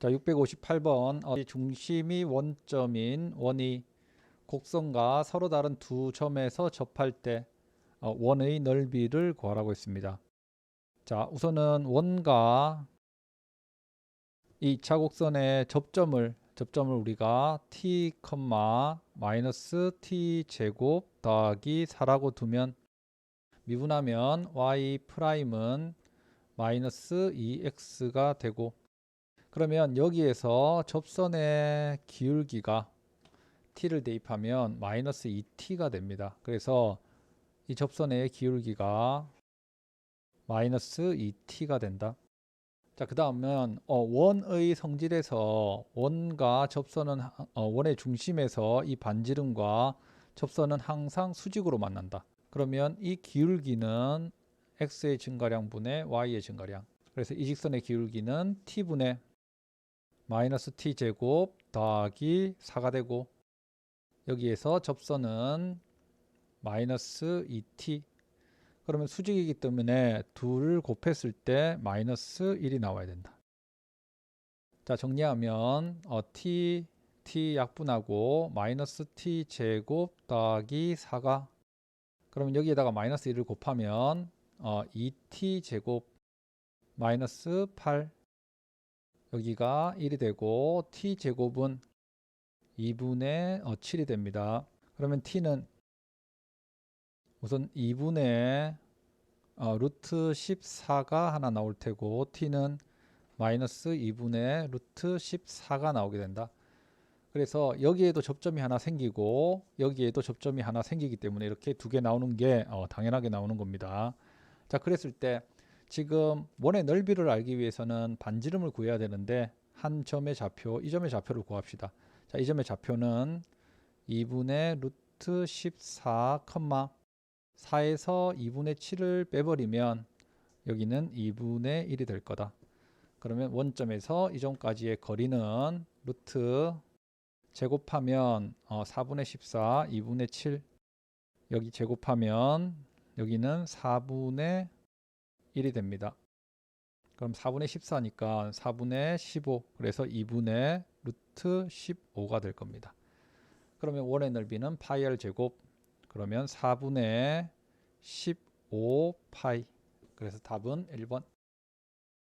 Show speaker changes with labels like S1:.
S1: 자, 658번 어, 중심이 원점인 원이 곡선과 서로 다른 두 점에서 접할 때 어, 원의 넓이를 구하라고 했습니다. 자, 우선은 원과 이 2차 곡선의 접점을 접점을 우리가 t, 마이너스 t 제곱 더하기 4라고 두면 미분하면 y 프라임은 마이너스 2x가 되고 그러면 여기에서 접선의 기울기가 t를 대입하면 마이너스 2t가 됩니다. 그래서 이 접선의 기울기가 마이너스 2t가 된다. 자, 그 다음은 어, 원의 성질에서 원과 접선은 하- 어, 원의 중심에서 이 반지름과 접선은 항상 수직으로 만난다. 그러면 이 기울기는 x의 증가량 분의 y의 증가량. 그래서 이 직선의 기울기는 t분의 마이너스 t 제곱 더하기 4가 되고 여기에서 접선은 마이너스 2t 그러면 수직이기 때문에 둘을 곱했을 때 마이너스 1이 나와야 된다. 자 정리하면 어, t t 약분하고 마이너스 t 제곱 더하기 4가. 그러면 여기에다가 마이너스 1을 곱하면 어, 2t 제곱 마이너스 8 여기가 1이 되고 t 제곱은 2분의 어, 7이 됩니다. 그러면 t는 우선 2분의 어, 루트 14가 하나 나올 테고 t는 마이너스 2분의 루트 14가 나오게 된다. 그래서 여기에도 접점이 하나 생기고 여기에도 접점이 하나 생기기 때문에 이렇게 두 개 나오는 게 어, 당연하게 나오는 겁니다. 자, 그랬을 때 지금 원의 넓이를 알기 위해서는 반지름을 구해야 되는데 한 점의 좌표, 이 점의 좌표를 구합시다. 자, 이 점의 좌표는 2분의 루트 14, 4에서 2분의 7을 빼버리면 여기는 2분의 1이 될 거다. 그러면 원점에서 이 점까지의 거리는 루트 제곱하면 어, 4분의 14, 2분의 7 여기 제곱하면 여기는 4분의 1이 됩니다. 그럼 4분의 14니까 4분의 15 그래서 2분의 루트 15가 될 겁니다. 그러면 원의 넓이는 파이 r 제곱 그러면 4분의 15 파이 그래서 답은 1번